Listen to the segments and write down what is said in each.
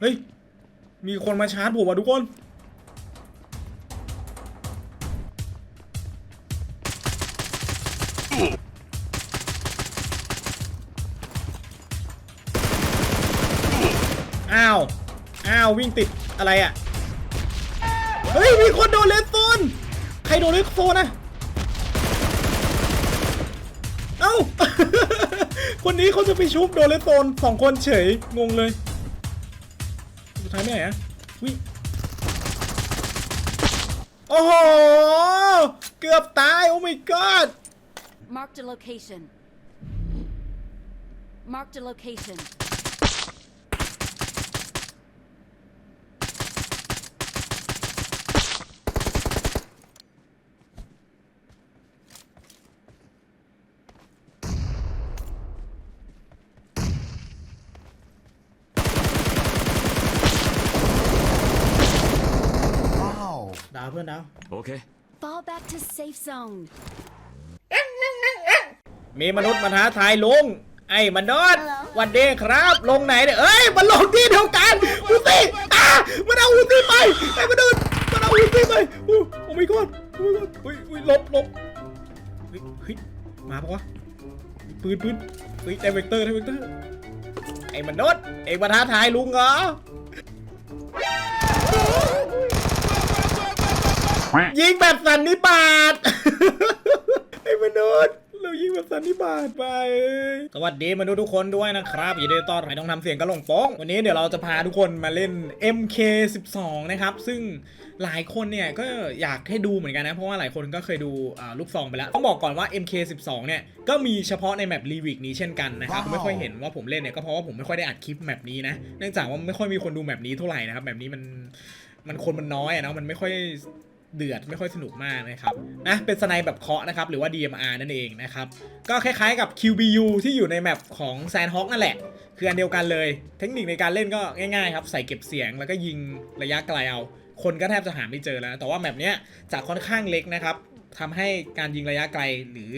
เฮ้ย มีคนมาชาร์จผมอะทุกคน อ้าว อ้าว วิ่งติดอะไรอะ เฮ้ย มีคนโดนเลนโซน ใครโดนเลนโซนอะเอ้า คนนี้เขาจะไปชุบโดนเลนโซนสองคนเฉย งงเลยายไม่ไหนอะวิโอ้โห เกือบตาย โอ้ my god Marked a location. Marked a location. ดาวเพื่อนดาว Okay. Fall back to safe zone. มีมนุษย์มาท้าทายลุง ไอ้มันนอดวันเดครับ ลงไหนเนี่ยเอ้ย มันลงที่เดียวกันอูซี่อะมันเอาอูซี่ไป ไอ้มันนอดมันเอาอูซี่ไปอู้โอ้ไม่กอดโอ้ไม่กอดเฮ้ยเฮ้ยหลบหลบเฮ้ยเฮ้ยมาปะวะปืนปืนเฮ้ยได้เวกเตอร์ได้เวกเตอร์ ไอ้มันนอดเอ็งมาท้าทายลุงเหรอ ยิงแบบสันนิบาตไอ้มนุษย์เรายิงแบบสันนิบาตไปเอ้ยสวัสดีมนุษย์ทุกคนด้วยนะครับยินดีต้อนรับต้องทำเสียงกระหล่งโป้งวันนี้เดี๋ยวเราจะพาทุกคนมาเล่น MK12 นะครับ ซึ่งหลายคนเนี่ยก็อยากให้ดูเหมือนกันนะ เพราะว่าหลายคนก็เคยดูอ่าลูกซองไปแล้ว ต้องบอกก่อนว่า MK12 เนี่ย ก็มีเฉพาะในแมปรีวิกนี้เช่นกันนะครับไม่ค่อยเห็นว่าผมเล่นเนี่ยก็เพราะว่าผมไม่ค่อยได้อัดคลิปแมปนี้นะ เนื่องจากว่าไม่ค่อยมีคนดูแมปนี้เท่าไหร่นะครับแมปนี้มันมันคนมันน้อยอะเนาะมันไม่ค่อย เดือดไม่ค่อยสนุกมากนะครับนะเป็นสไนแบบเคาะนะครับหรือว่า DMR นั่นเองนะครับก็คล้ายๆกับ QBU ที่อยู่ในแมปของ Sandhawk นั่นแหละ คืออันเดียวกันเลย เทคนิคในการเล่นก็ง่ายๆครับใส่เก็บเสียงแล้วก็ยิงระยะไกลเอาคนก็แทบจะหาไม่เจอแล้ว แต่ว่าแมปเนี้ยจะค่อนข้างเล็กนะครับทำให้การยิงระยะไกลหรือ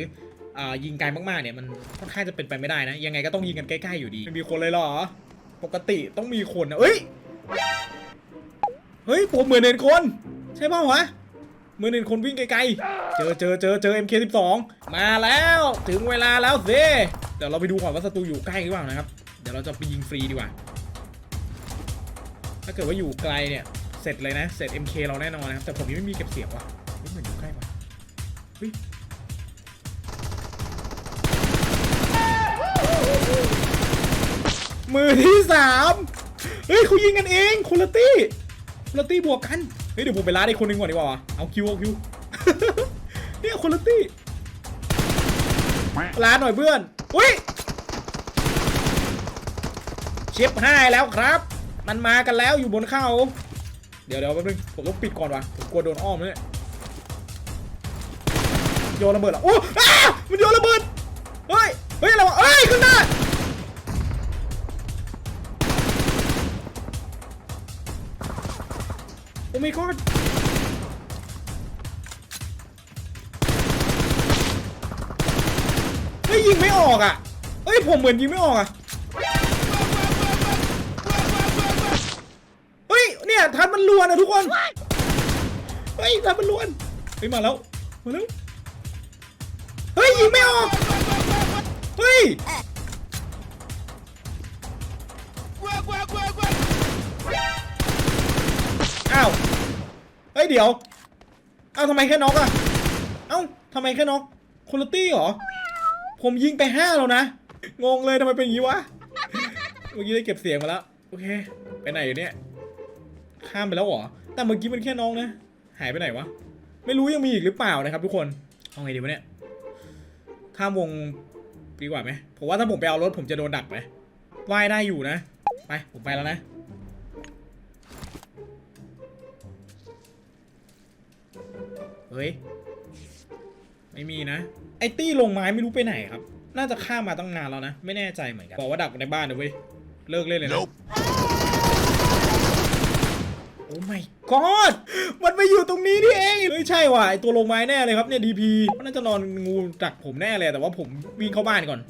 เอ่อยิงไกลมากๆเนี่ยมันค่อนข้างจะเป็นไปไม่ได้นะ ยังไงก็ต้องยิงกันใกล้ๆอยู่ดีไม่มีคนเลยเหรอ ปกติต้องมีคนนะเอ้ย เฮ้ยผมเหมือนเห็นคน ใช่เปล่าวะ เมื่อหนึ่งคนวิ่งไกลๆ เจอเจอเจอเจอ MK12 มาแล้วถึงเวลาแล้วเซเดี๋ยวเราไปดูก่อนว่าศัตรูอยู่ใกล้หรือเปล่านะครับ เดี๋ยวเราจะไปยิงฟรีดีกว่า ถ้าเกิดว่าอยู่ไกลเนี่ย เสร็จเลยนะ เสร็จ MK เราแน่นอนนะครับ แต่ผมยังไม่มีเก็บเสียงว่ะเฮ้ยเหมือนอยู่ใกล้ว่ะเฮ้ยมือที่สามเฮ้ยเขายิงกันเองคุณลตี้คุณลตี้บวกกัน ฮ้ยเดี๋ยวผมไปล้าได้คนนึงก่อนดีกว่าเอาคิวเอาคิวเนี่ยคนละตี้ล้าหน่อยเพื่อนอุ้ยเชียบห้าแล้วครับ มันมากันแล้วอยู่บนเขาเดี๋ยวเดี๋ยวแป๊บนึงผมต้องปิดก่อนวะผมกลัวโดนอ้อมเลยโยนระเบิดเหรอโอ้ามันโยนระเบิดเฮ้ยเฮ้ยอะไรวะเฮ้ยขึ้นหน้าโอ้ my god เฮ้ยยิงไม่ออกอะเฮ้ยผมเหมือนยิงไม่ออกอะ เฮ้ย เนี่ยทันมันลวนอะทุกคน เฮ้ยทันมันลวน เฮ้ยมาแล้ว มาแล้ว เฮ้ยยิงไม่ออก เฮ้ยอ้าว เดี๋ยว เอ้าทำไมแค่น็อกอะเอ้าทำไมแค่น็อกคุณตี้เหรอ ผมยิงไปห้าแล้วนะ งงเลยทำไมเป็นอย่างนี้วะ เมื่อกี้ได้เก็บเสียงมาแล้ว โอเค ไปไหนอยู่เนี่ย ข้ามไปแล้วเหรอ แต่เมื่อกี้มันแค่น้องนะ หายไปไหนวะ ไม่รู้ยังมีอีกหรือเปล่านะครับ ทุกคน เอาไงดีวะเนี่ย ข้ามวงดีกว่าไหมผมว่าถ้าผมไปเอารถผมจะโดนดักไหมว่ายได้อยู่นะ ไป ผมไปแล้วนะ เฮ้ย ไม่มีนะ ไอ้ตี้ลงไม้ไม่รู้ไปไหนครับ น่าจะข้ามมาตั้งนานแล้วนะ ไม่แน่ใจเหมือนกัน บอกว่าดักในบ้านนะเว้ย เลิกเล่นเลยนะ Nope. โอ้ my god มันมาอยู่ตรงนี้นี่เอง เฮ้ยใช่ว่ะไอตัวลงไม้แน่เลยครับเนี่ย DP มันน่าจะนอนงูดักผมแน่เลย แต่ว่าผมวิ่งเข้าบ้านก่อน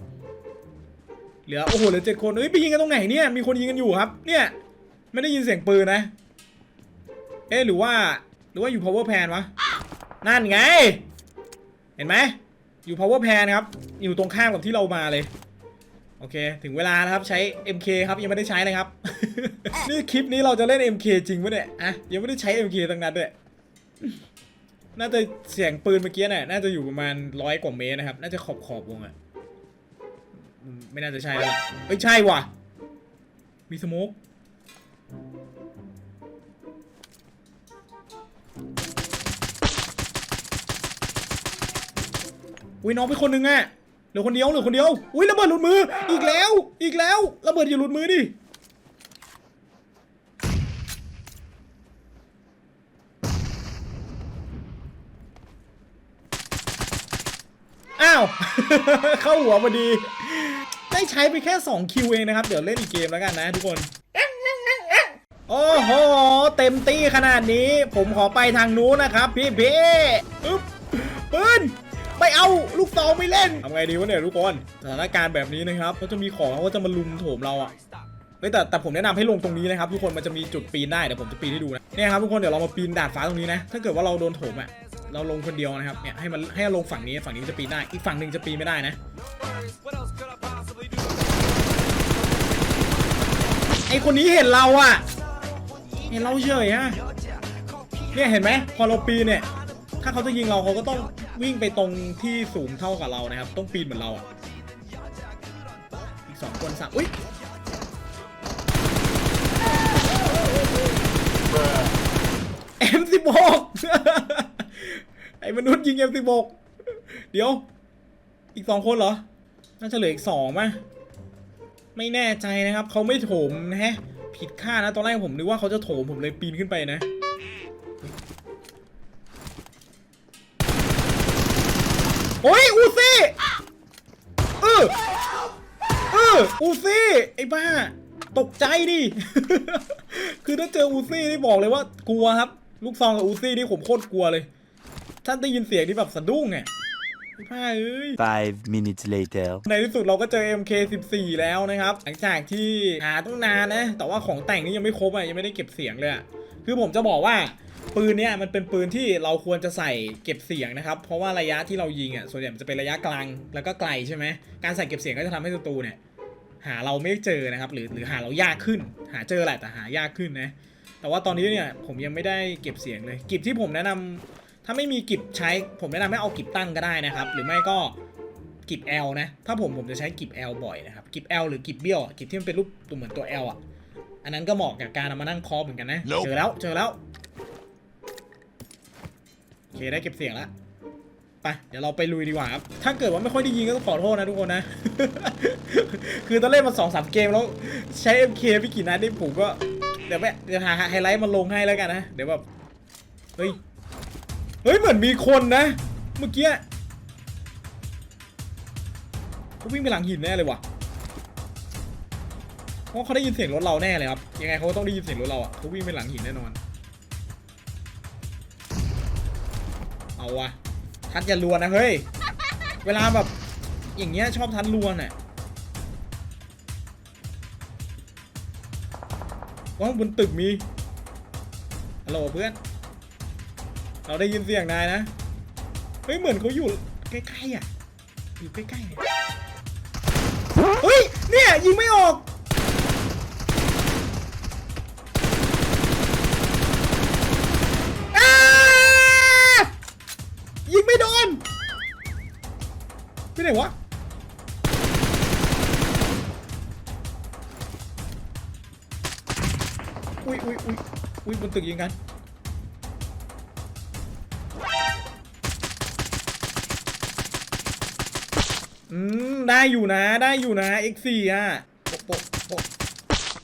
เหลือโอ้โหเหลือเจ็ดคน เฮ้ยไปยิงกันตรงไหนเนี่ย มีคนยิงกันอยู่ครับ เนี่ย ไม่ได้ยินเสียงปืนนะ เอ๊ะหรือว่า หรือว่าอยู่ power pan วะ นั่นไง เห็นไหม อยู่ power pan ครับ อยู่ตรงข้ามกับที่เรามาเลย โอเค ถึงเวลาแล้วครับ ใช้ MK ครับ ยังไม่ได้ใช้เลยครับ นี่คลิปนี้เราจะเล่น MK จริงปะเนี่ยอะยังไม่ได้ใช้ MK ตั้งนั้นด้วยน่าจะเสียงปืนเมื่อกี้เนี่ยน่าจะอยู่ประมาณร้อยกว่าเมตรนะครับ น่าจะขอบขอบวงอะไม่น่าจะใช่แล้วล่ะเอ้ยใช่ว่ะ มีสโมก อุ้ยน้องไปคนหนึ่งอะเหลือคนเดียวเหลือคนเดียว อุ้ยระเบิดหลุดมือ อีกแล้ว อีกแล้วระเบิดอย่าหลุดมือดิอ้าว เข้าหัวพอดี ได้ใช้ไปแค่ 2 คิวเองนะครับ เดี๋ยวเล่นอีกเกมแล้วกันนะทุกคน โอ้โห เต็มตี้ขนาดนี้ ผมขอไปทางนู้นนะครับ พี่พี่อึ๊บปืน ไม่เอาลูกซองไม่เล่นทำไงดีวะเนี่ยทุกคนสถานการณ์แบบนี้นะครับเขาจะมีของเขาก็จะมาลุมโถมเราอะเฮ้ยแต่แต่ผมแนะนำให้ลงตรงนี้นะครับทุกคนมันจะมีจุดปีนได้เดี๋ยวผมจะปีนให้ดูนะเนี่ยครับทุกคนเดี๋ยวเรามาปีนดาดฟ้าตรงนี้นะถ้าเกิดว่าเราโดนโถมอะเราลงคนเดียวนะครับเนี่ยให้มันให้ลงฝั่งนี้ฝั่งนี้จะปีนได้อีกฝั่งหนึ่งจะปีนไม่ได้นะไอคนนี้เห็นเราอะเห็นเราเฉยอะเนี่ยเห็นไหมพอเราปีนเนี่ย ถ้าเขาจะยิงเราเขาก็ต้อง วิ่งไปตรงที่สูงเท่ากับเรานะครับ ต้องปีนเหมือนเราอะ อีกสองคนสับอุ้ย M16 ไอ้มนุษย์ยิง M16 เดี๋ยว อีกสองคนเหรอ น่าจะเหลืออีกสองมั้ยไม่แน่ใจนะครับ เขาไม่โถมนะฮะ ผิดคาดนะ ตอนแรกผมนึกว่าเขาจะโถมผมเลยปีนขึ้นไปนะ โอ้ยอูซี่เออเอออูซี่ไอ้บ้า ตกใจดิ คือถ้าเจออูซี่นี่บอกเลยว่ากลัวครับ ลูกซองกับอูซี่นี่ผมโคตรกลัวเลย ท่านได้ยินเสียงที่แบบสะดุ้งไงไอ้บ้าเอ้ย Five minutes later. ในที่สุดเราก็เจอ MK14 แล้วนะครับ หลังจากที่หาตั้งนานนะ แต่ว่าของแต่งนี่ยังไม่ครบอะยังไม่ได้เก็บเสียงเลยอะคือผมจะบอกว่า ปืนเนี้ยมันเป็นปืนที่เราควรจะใส่เก็บเสียงนะครับ เพราะว่าระยะที่เรายิงอะส่วนใหญ่มันจะเป็นระยะกลางแล้วก็ไกลใช่ไหมการใส่เก็บเสียงก็จะทำให้ศัตรูเนี่ยหาเราไม่เจอนะครับ หรือหรือหาเรายากขึ้น หาเจอแหละแต่หายากขึ้นนะแต่ว่าตอนนี้เนี่ยผมยังไม่ได้เก็บเสียงเลย กิบที่ผมแนะนำถ้าไม่มีกิบใช้ผมแนะนำให้เอากิบตั้งก็ได้นะครับ หรือไม่ก็กิบ L นะ ถ้าผมผมจะใช้กิบ L บ่อยนะครับ กิบ L หรือกิบเบี้ยวอะกิบที่มันเป็นรูปตัวเหมือนตัว L อะ อันนั้นก็เหมาะกับการเอามานั่งเคอเหมือนกันนะ Nope เจอแล้ว เจอแล้วโอ เคได้เก็บเสียงแล้วไปเดี๋ยวเราไปลุยดีกว่าครับ ถ้าเกิดว่าไม่ค่อยได้ยิงก็ต้องขอโทษนะทุกคนนะ คือตอนเล่นมาสองสามเกมแล้วใช้ MK ไม่กี่นัดนี่ผมก็เดี๋ยวแม่เดี๋ยวหาไฮไลท์มาลงให้แล้วกันนะ เดี๋ยวแบบเฮ้ย เฮ้ยเหมือนมีคนนะ เมื่อกี้เขาวิ่งไปหลังหินแน่เลยว่ะเพราะเขาได้ยินเสียงรถเราแน่เลยครับ ยังไงเขาก็ต้องได้ยินเสียงรถเราอะเขาวิ่งไปหลังหินแน่นอน เอาวะทัดอย่าลวนนะเฮ้ย เวลาแบบอย่างเงี้ยชอบทัดลวนอะว้าวบนตึกมีฮัลโหลเพื่อน เราได้ยินเสียงนายนะ เฮ้ยเหมือนเขาอยู่ใกล้ๆอะ อยู่ใกล้ๆเฮ้ย เนี่ยยิงไม่ออก ไปไหนวะอุ้ยอุ้ยอุ้ยอุ้ยบนตึกยิงกันอืมได้อยู่นะได้อยู่นะ X4 อะโปะโปะโปะ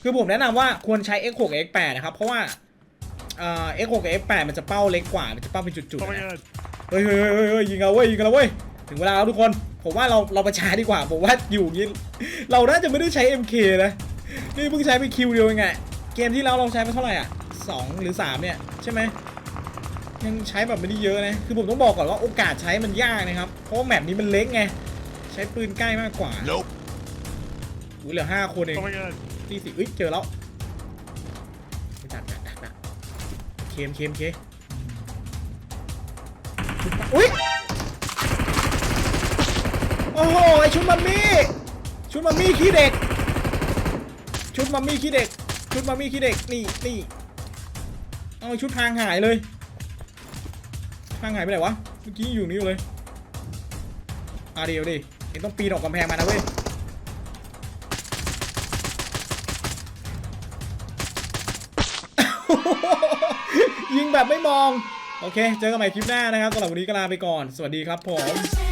คือผมแนะนำว่าควรใช้ X6 กับ X8 นะครับ เพราะว่าเอ่อ X6 กับ X8 มันจะเป้าเล็กกว่า มันจะเป้าเป็นจุดๆนะเฮ้ยเฮ้ยเฮ้ยเฮ้ยยิงเอาเว้ยยิงกันแล้วเว้ย ถึงเวลาแล้วทุกคน ผมว่าเราเราประชาดีกว่าผมว่าอยู่อย่างนี้เราน่าจะไม่ได้ใช้ MK นะนี่เพิ่งใช้ไปคิวเดียวเองไงเกมที่แล้วเราใช้ไปเท่าไหร่อะสองหรือสามเนี่ยใช่ไหมยังใช้แบบไม่ได้เยอะนะคือผมต้องบอกก่อนว่าโอกาสใช้มันยากนะครับเพราะว่าแมปนี้มันเล็กไงใช้ปืนใกล้มากกว่า Nope. อุ้ยเหลือห้าคนเองที่สี่เอ้ยเจอแล้วดักดักดักดักเคมเคมเคอุ้ย โอ้โหไอชุดมัมมี่ชุดมัมมี่ขี้เด็ก ชุดมัมมี่ขี้เด็ก ชุดมัมมี่ขี้เด็กนี่นี่เอาชุดทางหายเลยทางหายไปไหนวะเมื่อกี้อยู่นี่เลยอะเดียวดิเอ็งต้องปีนออกกำแพงมานะเว้ยยิงแบบไม่มอง โอเค เจอกันใหม่คลิปหน้านะครับสำหรับวันนี้ก็ลาไปก่อน สวัสดีครับผม